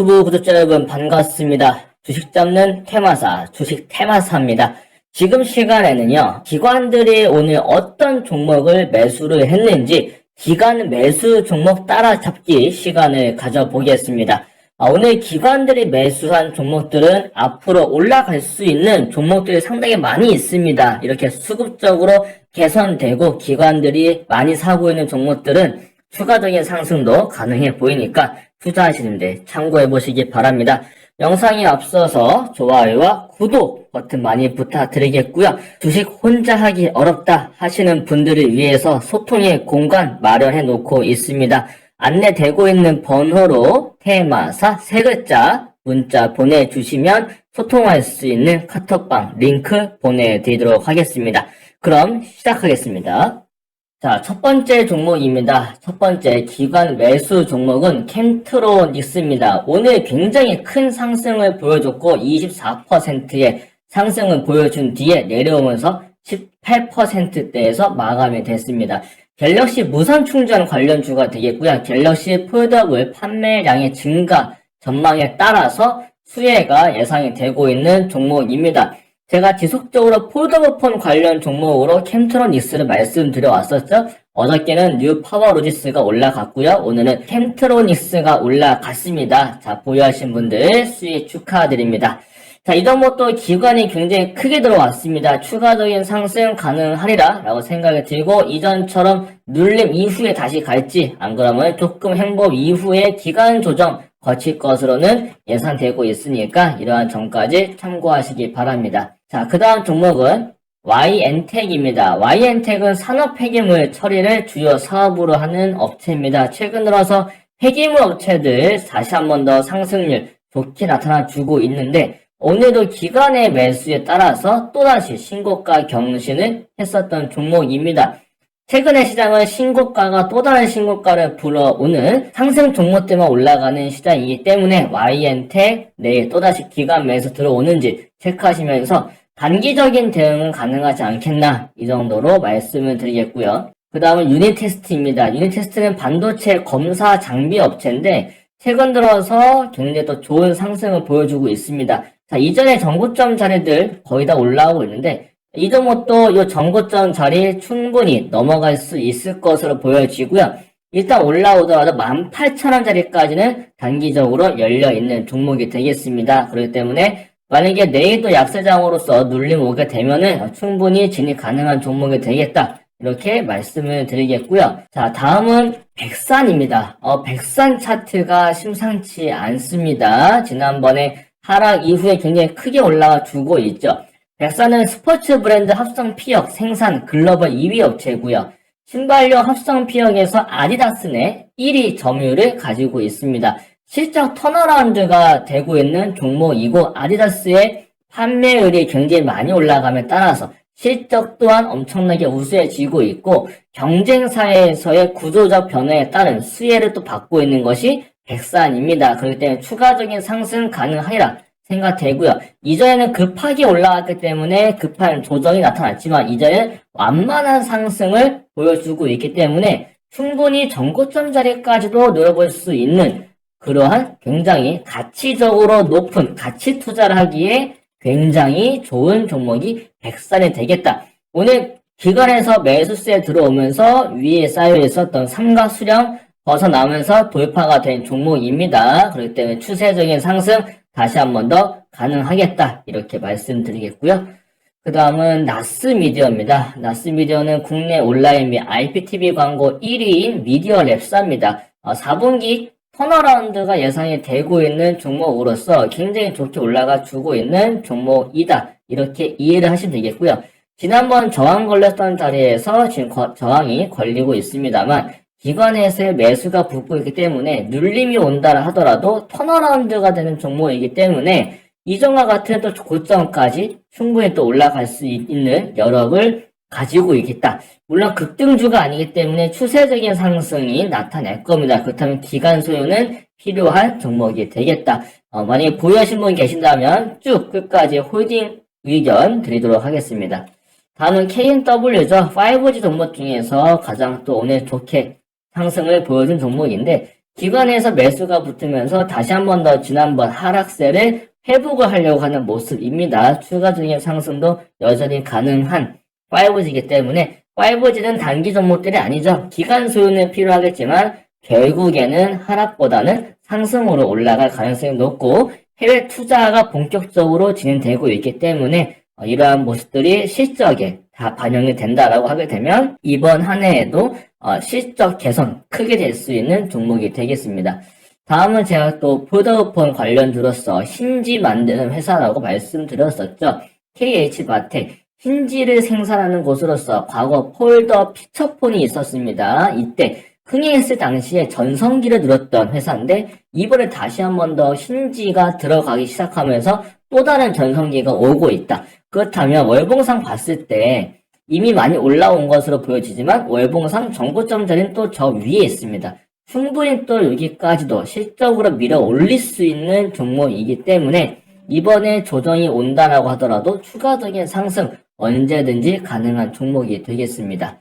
유튜브 구독자 여러분 반갑습니다. 주식 잡는 테마사, 주식 테마사입니다. 지금 시간에는요, 기관들이 오늘 어떤 종목을 매수를 했는지 기간 매수 종목 따라잡기 시간을 가져보겠습니다. 아, 오늘 기관들이 매수한 종목들은 앞으로 올라갈 수 있는 종목들이 상당히 많이 있습니다. 이렇게 수급적으로 개선되고 기관들이 많이 사고 있는 종목들은 추가적인 상승도 가능해 보이니까 투자하시는데 참고해 보시기 바랍니다. 영상에 앞서서 좋아요와 구독 버튼 많이 부탁드리겠고요. 주식 혼자 하기 어렵다 하시는 분들을 위해서 소통의 공간 마련해 놓고 있습니다. 안내되고 있는 번호로 테마사 세 글자 문자 보내주시면 소통할 수 있는 카톡방 링크 보내드리도록 하겠습니다. 그럼 시작하겠습니다. 자, 첫 번째 종목입니다. 첫 번째 기관 매수 종목은 캠트로닉스입니다. 오늘 굉장히 큰 상승을 보여줬고 24%의 상승을 보여준 뒤에 내려오면서 18%대에서 마감이 됐습니다. 갤럭시 무선 충전 관련주가 되겠고요. 갤럭시 폴더블 판매량의 증가 전망에 따라서 수혜가 예상이 되고 있는 종목입니다. 제가 지속적으로 폴더블폰 관련 종목으로 캠트로닉스를 말씀드려 왔었죠. 어저께는 뉴 파워로지스가 올라갔고요. 오늘은 캠트로닉스가 올라갔습니다. 자, 보유하신 분들 수익 축하드립니다. 자, 이 종목도 기관이 굉장히 크게 들어왔습니다. 추가적인 상승 가능하리라 라고 생각이 들고 이전처럼 눌림 이후에 다시 갈지 안 그러면 조금 행보 이후에 기간 조정 거칠 것으로는 예상되고 있으니까 이러한 점까지 참고하시기 바랍니다. 자, 그 다음 종목은 YN텍입니다. YN텍은 산업 폐기물 처리를 주요 사업으로 하는 업체입니다. 최근 들어서 폐기물 업체들 다시 한 번 더 상승률 좋게 나타나 주고 있는데 오늘도 기간의 매수에 따라서 또다시 신고가 경신을 했었던 종목입니다. 최근에 시장은 신고가가 또 다른 신고가를 불어오는 상승 종목들만 올라가는 시장이기 때문에 YN텍 내일 또다시 기간 매수 들어오는지 체크하시면서 단기적인 대응은 가능하지 않겠나 이 정도로 말씀을 드리겠고요. 그 다음은 유니테스트입니다. 유니테스트는 반도체 검사 장비 업체인데 최근 들어서 굉장히 또 좋은 상승을 보여주고 있습니다. 자, 이전에 정고점 자리들 거의 다 올라오고 있는데 이 종목도 이 정고점 자리 충분히 넘어갈 수 있을 것으로 보여지고요. 일단 올라오더라도 18,000원짜리까지는 단기적으로 열려있는 종목이 되겠습니다. 그렇기 때문에 만약에 내일도 약세장으로서 눌림 오게 되면은 충분히 진입 가능한 종목이 되겠다. 이렇게 말씀을 드리겠고요. 자, 다음은 백산입니다. 어, 백산 차트가 심상치 않습니다. 지난번에 하락 이후에 굉장히 크게 올라가 주고 있죠. 백산은 스포츠 브랜드 합성 피혁 생산 글로벌 2위 업체고요. 신발용 합성 피혁에서 아디다스 내 1위 점유율을 가지고 있습니다. 실적 턴어라운드가 되고 있는 종목이고 아디다스의 판매율이 굉장히 많이 올라감에 따라서 실적 또한 엄청나게 우수해지고 있고 경쟁사에서의 구조적 변화에 따른 수혜를 또 받고 있는 것이 백산입니다. 그렇기 때문에 추가적인 상승 가능하리라 생각되고요. 이전에는 급하게 올라갔기 때문에 급한 조정이 나타났지만 이제는 완만한 상승을 보여주고 있기 때문에 충분히 전고점 자리까지도 노려볼 수 있는 그러한 굉장히 가치적으로 높은 가치 투자를 하기에 굉장히 좋은 종목이 백산이 되겠다. 오늘 기관에서 매수세 들어오면서 위에 쌓여 있었던 삼각 수령 벗어나면서 돌파가 된 종목입니다. 그렇기 때문에 추세적인 상승 다시 한 번 더 가능하겠다. 이렇게 말씀드리겠고요. 그 다음은 나스 미디어입니다. 나스 미디어는 국내 온라인 및 IPTV 광고 1위인 미디어 랩사입니다. 4분기 턴어라운드가 예상이 되고 있는 종목으로서 굉장히 좋게 올라가 주고 있는 종목이다. 이렇게 이해를 하시면 되겠고요. 지난번 저항 걸렸던 자리에서 지금 거, 저항이 걸리고 있습니다만 기관에서의 매수가 붙고 있기 때문에 눌림이 온다 하더라도 턴어라운드가 되는 종목이기 때문에 이전과 같은 또 고점까지 충분히 또 올라갈 수 있는 여력을 가지고 있겠다. 물론 급등주가 아니기 때문에 추세적인 상승이 나타날 겁니다. 그렇다면 기간 소유는 필요한 종목이 되겠다. 어, 만약에 보유하신 분 계신다면 쭉 끝까지 홀딩 의견 드리도록 하겠습니다. 다음은 KNW죠. 5G 종목 중에서 가장 또 오늘 좋게 상승을 보여준 종목인데 기관에서 매수가 붙으면서 다시 한 번 더 지난번 하락세를 회복을 하려고 하는 모습입니다. 추가적인 상승도 여전히 가능한 5G이기 때문에 5G는 단기 종목들이 아니죠. 기간 소유는 필요하겠지만 결국에는 하락보다는 상승으로 올라갈 가능성이 높고 해외 투자가 본격적으로 진행되고 있기 때문에 어, 이러한 모습들이 실적에 다 반영이 된다라고 하게 되면 이번 한 해에도 어, 실적 개선 크게 될 수 있는 종목이 되겠습니다. 다음은 제가 또 보더폰 관련주로서 힌지 만드는 회사라고 말씀드렸었죠. KH바텍 힌지를 생산하는 곳으로서 과거 폴더 피처폰이 있었습니다. 이때 흥행했을 당시에 전성기를 누렸던 회사인데 이번에 다시 한 번 더 힌지가 들어가기 시작하면서 또 다른 전성기가 오고 있다. 그렇다면 월봉상 봤을 때 이미 많이 올라온 것으로 보여지지만 월봉상 정고점 자리는 또 저 위에 있습니다. 충분히 또 여기까지도 실적으로 밀어 올릴 수 있는 종목이기 때문에 이번에 조정이 온다라고 하더라도 추가적인 상승 언제든지 가능한 종목이 되겠습니다.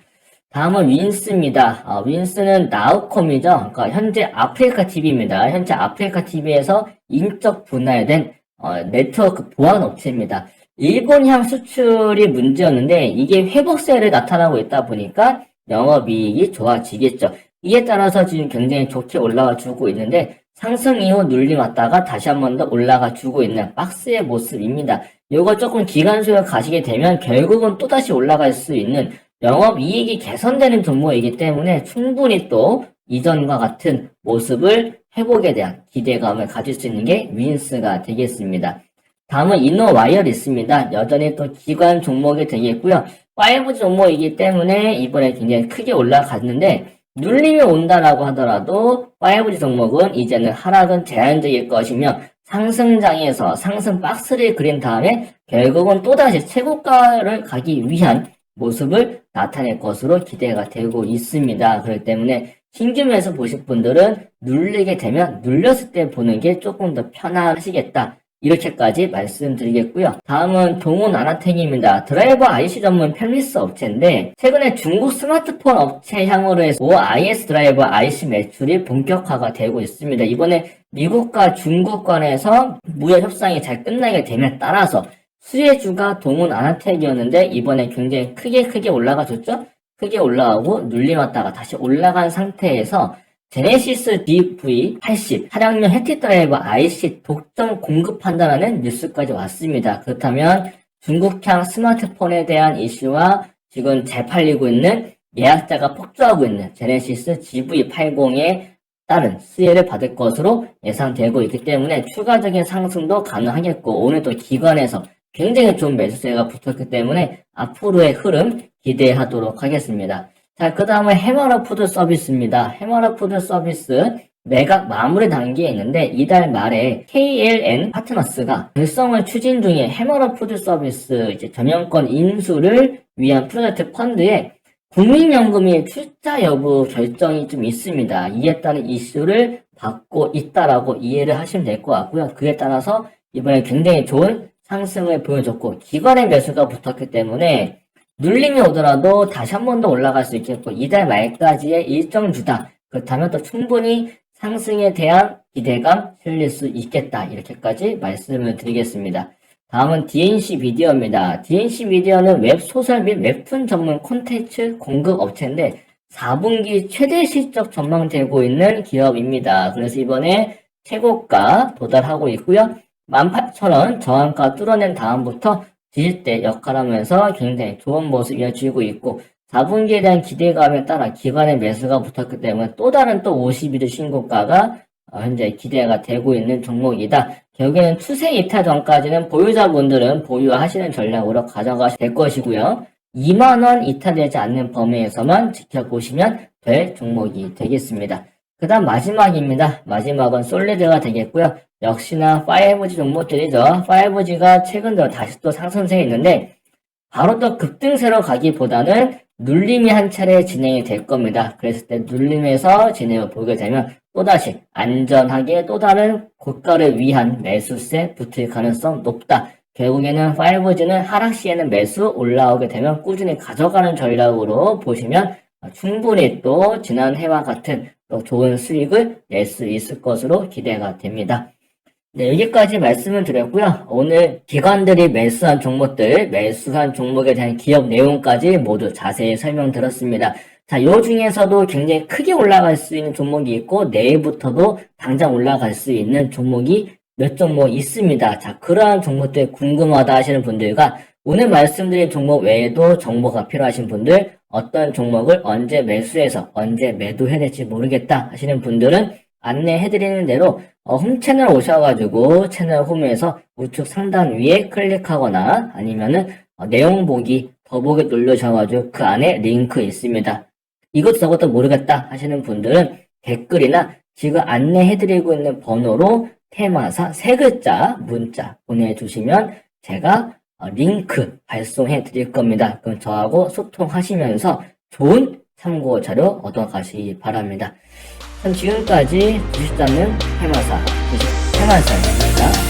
다음은 윈스입니다. 아, 윈스는 나우컴이죠. 그러니까 현재 아프리카 TV입니다. 현재 아프리카 TV에서 인적 분할된 어, 네트워크 보안 업체입니다. 일본향 수출이 문제였는데 이게 회복세를 나타나고 있다 보니까 영업이익이 좋아지겠죠. 이에 따라서 지금 굉장히 좋게 올라가 주고 있는데 상승 이후 눌림 왔다가 다시 한 번 더 올라가 주고 있는 박스의 모습입니다. 이거 조금 기간수에 가시게 되면 결국은 또다시 올라갈 수 있는 영업 이익이 개선되는 종목이기 때문에 충분히 또 이전과 같은 모습을 회복에 대한 기대감을 가질 수 있는 게 윈스가 되겠습니다. 다음은 이노와이어리스입니다. 여전히 또 기관 종목이 되겠고요. 5G 종목이기 때문에 이번에 굉장히 크게 올라갔는데 눌림이 온다라고 하더라도 5G 종목은 이제는 하락은 제한적일 것이며 상승장에서 상승 박스를 그린 다음에 결국은 또다시 최고가를 가기 위한 모습을 나타낼 것으로 기대가 되고 있습니다. 그렇기 때문에 신규 매수 보실 분들은 눌리게 되면 눌렸을 때 보는 게 조금 더 편하시겠다. 이렇게까지 말씀드리겠고요. 다음은 동훈 아나텍입니다. 드라이버 IC 전문 펠리스 업체인데 최근에 중국 스마트폰 업체 향으로 해서 OIS 드라이버 IC 매출이 본격화가 되고 있습니다. 이번에 미국과 중국 간에서 무역 협상이 잘 끝나게 됨에 따라서 수혜주가 동훈 아나텍이었는데 이번에 굉장히 크게 크게 올라가 줬죠? 크게 올라가고 눌림왔다가 다시 올라간 상태에서 제네시스 DV80 차량용 해티 드라이버 IC 독점 공급한다는 뉴스까지 왔습니다. 그렇다면 중국향 스마트폰에 대한 이슈와 지금 잘 팔리고 있는 예약자가 폭주하고 있는 제네시스 GV80에 따른 수혜를 받을 것으로 예상되고 있기 때문에 추가적인 상승도 가능하겠고 오늘 또 기관에서 굉장히 좋은 매수세가 붙었기 때문에 앞으로의 흐름 기대하도록 하겠습니다. 자, 그 다음에 해머러 푸드 서비스입니다. 해머러 푸드 서비스 매각 마무리 단계에 있는데 이달 말에 KLN 파트너스가 결성을 추진 중에 해머러 푸드 서비스 이제 전용권 인수를 위한 프로젝트 펀드에 국민연금이 출자 여부 결정이 좀 있습니다. 이에 따른 이슈를 받고 있다라고 이해를 하시면 될 것 같고요. 그에 따라서 이번에 굉장히 좋은 상승을 보여줬고 기관의 매수가 붙었기 때문에 눌림이 오더라도 다시 한 번 더 올라갈 수 있겠고 이달 말까지의 일정 주다 그렇다면 또 충분히 상승에 대한 기대감 실릴 수 있겠다 이렇게까지 말씀을 드리겠습니다. 다음은 DNC 비디오입니다. DNC 비디오는 웹소설 및 웹툰 전문 콘텐츠 공급 업체인데 4분기 최대 실적 전망되고 있는 기업입니다. 그래서 이번에 최고가 도달하고 있고요. 18,000원 저항가 뚫어낸 다음부터 뒤집대 역할하면서 굉장히 좋은 모습 이어지고 있고 4분기에 대한 기대감에 따라 기관의 매수가 붙었기 때문에 또 다른 또 51일 신고가가 어, 현재 기대가 되고 있는 종목이다. 결국에는 추세 이탈 전까지는 보유자분들은 보유하시는 전략으로 가져가실 될 것이고요. 2만원 이탈되지 않는 범위에서만 지켜보시면 될 종목이 되겠습니다. 그 다음 마지막입니다. 마지막은 솔리드가 되겠고요. 역시나 5G 종목들이죠. 5G가 최근 들어 다시 또 상승세에 있는데 바로 또 급등세로 가기보다는 눌림이 한 차례 진행이 될 겁니다. 그랬을 때 눌림에서 진행을 보게 되면 또다시 안전하게 또 다른 고가를 위한 매수세 붙을 가능성 높다. 결국에는 5G는 하락 시에는 매수 올라오게 되면 꾸준히 가져가는 전략으로 보시면 충분히 또 지난 해와 같은 또 좋은 수익을 낼 수 있을 것으로 기대가 됩니다. 네, 여기까지 말씀을 드렸고요. 오늘 기관들이 매수한 종목들, 매수한 종목에 대한 기업 내용까지 모두 자세히 설명드렸습니다. 자, 요 중에서도 굉장히 크게 올라갈 수 있는 종목이 있고, 내일부터도 당장 올라갈 수 있는 종목이 몇 종목 있습니다. 자, 그러한 종목들 궁금하다 하시는 분들과 오늘 말씀드린 종목 외에도 정보가 필요하신 분들, 어떤 종목을 언제 매수해서 언제 매도해야 될지 모르겠다 하시는 분들은 안내해드리는 대로 어, 홈 채널 오셔가지고 채널 홈에서 우측 상단 위에 클릭하거나 아니면은 어, 내용 보기 더보기 누르셔가지고 그 안에 링크 있습니다. 이것 저것도 모르겠다 하시는 분들은 댓글이나 지금 안내해드리고 있는 번호로 테마사 세 글자 문자 보내주시면 제가 어, 링크 발송해 드릴 겁니다. 그럼 저하고 소통하시면서 좋은 참고 자료 얻어가시기 바랍니다. 지금까지 주식 잡는 테마사 주식 테마사였습니다.